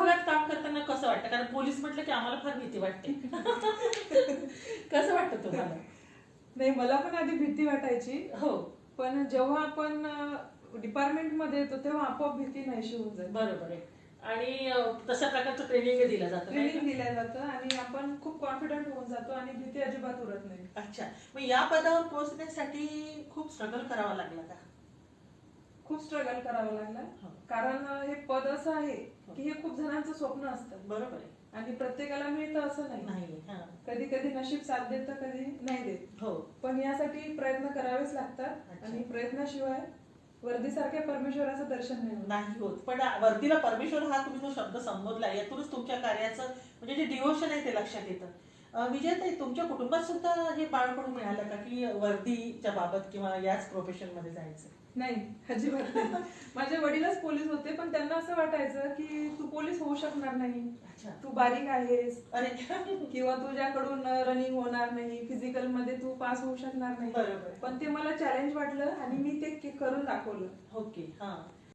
विभागात काम करताना कसं वाटतं? कारण पोलीस म्हटलं की आम्हाला फार भीती वाटते. कसं वाटतं तुम्हाला? नाही मला पण आधी भीती वाटायची. हो. पण जेव्हा आपण डिपार्टमेंटमध्ये येतो तेव्हा आपोआप भीती नाहीशी होऊन जाते. बरोबर आहे. आणि तशा प्रकारचं ट्रेनिंग दिलं जातं ट्रेनिंग? दिलं जातं आणि आपण खूप कॉन्फिडंट होऊन जातो आणि भीती अजिबात उरत नाही. अच्छा. मग या पदावर पोहोचण्यासाठी खूप स्ट्रगल करावा लागला का? खूप स्ट्रगल करावं लागलं. हो. कारण हे पद असं आहे की हे खूप जणांचं स्वप्न असतं. बरोबर आहे. आणि प्रत्येकाला मिळतं असं नाही. नाही हा. कधी कधी नशीब साथ देतं कधी नाही देत. हो. पण यासाठी प्रयत्न करावेच लागतात. आणि प्रयत्नाशिवाय वर्दीसारख्या परमेश्वराचं दर्शन नाही होत. नाही होत. पण वरतीला परमेश्वर हा तुम्ही जो शब्द संबोधला यातूनच तुमच्या कार्याचं म्हणजे जे डिवोशन आहे ते लक्षात येतं. विजयताई तुमच्या कुटुंबात सुद्धा हे बाळपण मिळालं का की वर्दीच्या बाबत किंवा याच प्रोफेशनमध्ये जायचं? नाही अजिबात नाही. माझे वडीलच पोलीस होते पण त्यांना असं वाटायचं की तू पोलीस होऊ शकणार नाही. तू बारीक आहेस. अरे. किंवा तुझ्याकडून रनिंग होणार नाही फिजिकलमध्ये तू पास होऊ शकणार नाही. बरोबर. पण ते मला चॅलेंज वाटलं आणि मी ते करून दाखवलं. ओके हा.